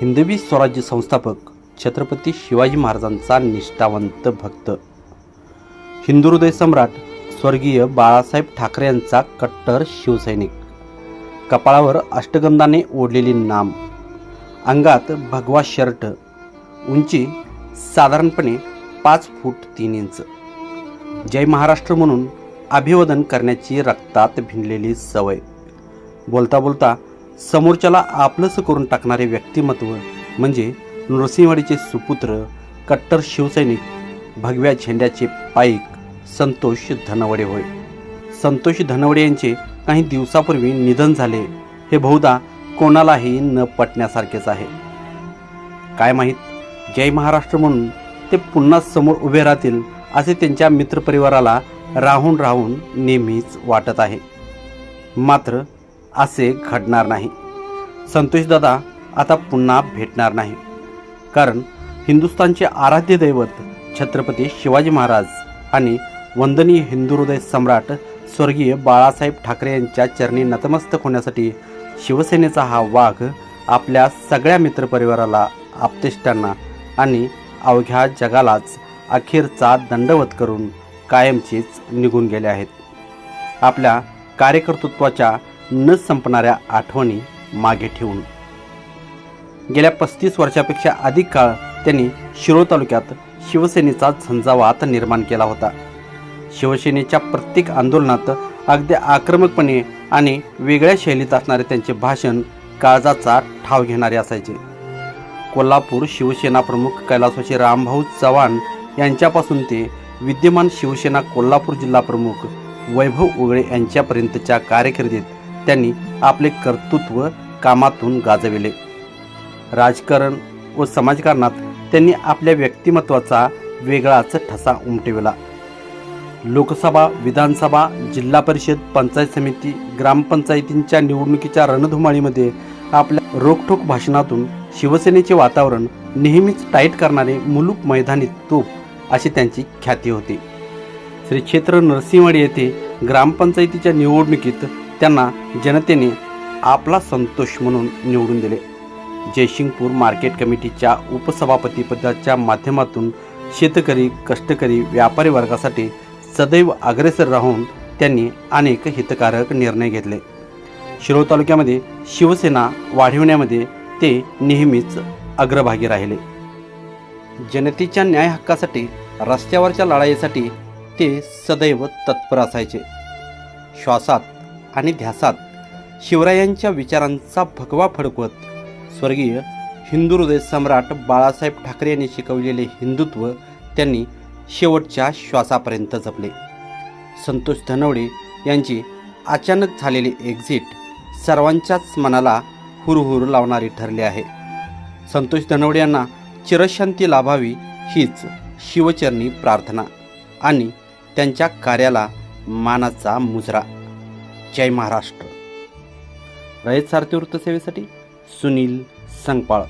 हिंदवी स्वराज्य संस्थापक छत्रपती शिवाजी महाराजांचा निष्ठावंत भक्त. हिंदुहृदय सम्राट स्वर्गीय बाळासाहेब ठाकरे यांचा कट्टर शिवसैनिक. कपाळावर अष्टगंधाने ओढलेली नाम. अंगात भगवा शर्ट. उंची साधारणपणे पाच फूट तीन इंच. जय महाराष्ट्र म्हणून अभिवादन करण्याची रक्तात भिनलेली सवय. बोलता बोलता समोरच्याला आपलंसं करून टाकणारे व्यक्तिमत्व म्हणजे नृसिंहवाडीचे सुपुत्र कट्टर शिवसैनिक भगव्या झेंड्याचे पाईक संतोष धनवडे होय. संतोष धनवडे यांचे काही दिवसापूर्वी निधन झाले. हे बहुधा कोणालाही न पटण्यासारखेच आहे. काय माहीत? जय महाराष्ट्र म्हणून ते पुन्हा समोर उभे राहतील असे त्यांच्या मित्रपरिवाराला राहून राहून नेहमीच वाटत आहे. मात्र असे घडणार नाही. संतोषदादा आता पुन्हा भेटणार नाही. कारण हिंदुस्थानचे आराध्य दैवत छत्रपती शिवाजी महाराज आणि वंदनीय हिंदू हृदय सम्राट स्वर्गीय बाळासाहेब ठाकरे यांच्या चरणी नतमस्तक होण्यासाठी शिवसेनेचा हा वाघ आपल्या सगळ्या मित्रपरिवाराला आपतेष्टांना आणि अवघ्या जगालाच अखेरचा दंडवत करून कायमचेच निघून गेले आहेत. आपल्या कार्यकर्तृत्वाच्या न संपणाऱ्या आठवणी मागे ठेवून. गेल्या पस्तीस वर्षापेक्षा अधिक काळ त्यांनी शिरोळ तालुक्यात शिवसेनेचा झंझावात निर्माण केला होता. शिवसेनेच्या प्रत्येक आंदोलनात अगदी आक्रमकपणे आणि वेगळ्या शैलीत असणारे त्यांचे भाषण काळजाचा ठाव घेणारे असायचे. कोल्हापूर शिवसेना प्रमुख कैलासवाशी रामभाऊ चव्हाण यांच्यापासून ते विद्यमान शिवसेना कोल्हापूर जिल्हा प्रमुख वैभव उगळे यांच्यापर्यंतच्या कारकिर्दीत त्यांनी आपले कर्तृत्व कामातून गाजविले. राजकारण व समाजकारणात त्यांनी आपल्या व्यक्तिमत्वाचा वेगळाच ठसा उमटविला. लोकसभा विधानसभा जिल्हा परिषद पंचायत समिती ग्रामपंचायतींच्या निवडणुकीच्या रणधुमाळीमध्ये आपल्या रोखठोक भाषणातून शिवसेनेचे वातावरण नेहमीच टाईट करणारे मुलूक मैदानी तोप अशी त्यांची ख्याती होती. श्री क्षेत्र नरसिंहवाडी येथे ग्रामपंचायतीच्या निवडणुकीत त्यांना जनतेने आपला संतोष म्हणून निवडून दिले. जयसिंगपूर मार्केट कमिटीच्या उपसभापतीपदाच्या माध्यमातून शेतकरी कष्टकरी व्यापारी वर्गासाठी सदैव अग्रेसर राहून त्यांनी अनेक हितकारक निर्णय घेतले. शिरोळ तालुक्यामध्ये शिवसेना वाढविण्यामध्ये ते नेहमीच अग्रभागी राहिले. जनतेच्या न्याय हक्कासाठी रस्त्यावरच्या लढाईसाठी ते सदैव तत्पर असायचे. श्वासात आणि ध्यासात शिवरायांच्या विचारांचा भगवा फडकवत स्वर्गीय हिंदू हृदय सम्राट बाळासाहेब ठाकरे यांनी शिकवलेले हिंदुत्व त्यांनी शेवटच्या श्वासापर्यंत जपले. संतोष धनवडे यांची अचानक झालेली एक्झिट सर्वांच्याच मनाला हुरहुर लावणारी ठरली आहे. संतोष धनवडे यांना चिरशांती लाभावी हीच शिवचरणी प्रार्थना आणि त्यांच्या कार्याला मानाचा मुजरा. जय महाराष्ट्र. रयत सारथी वृत्तसेवेसाठी सुनील संगपाळ.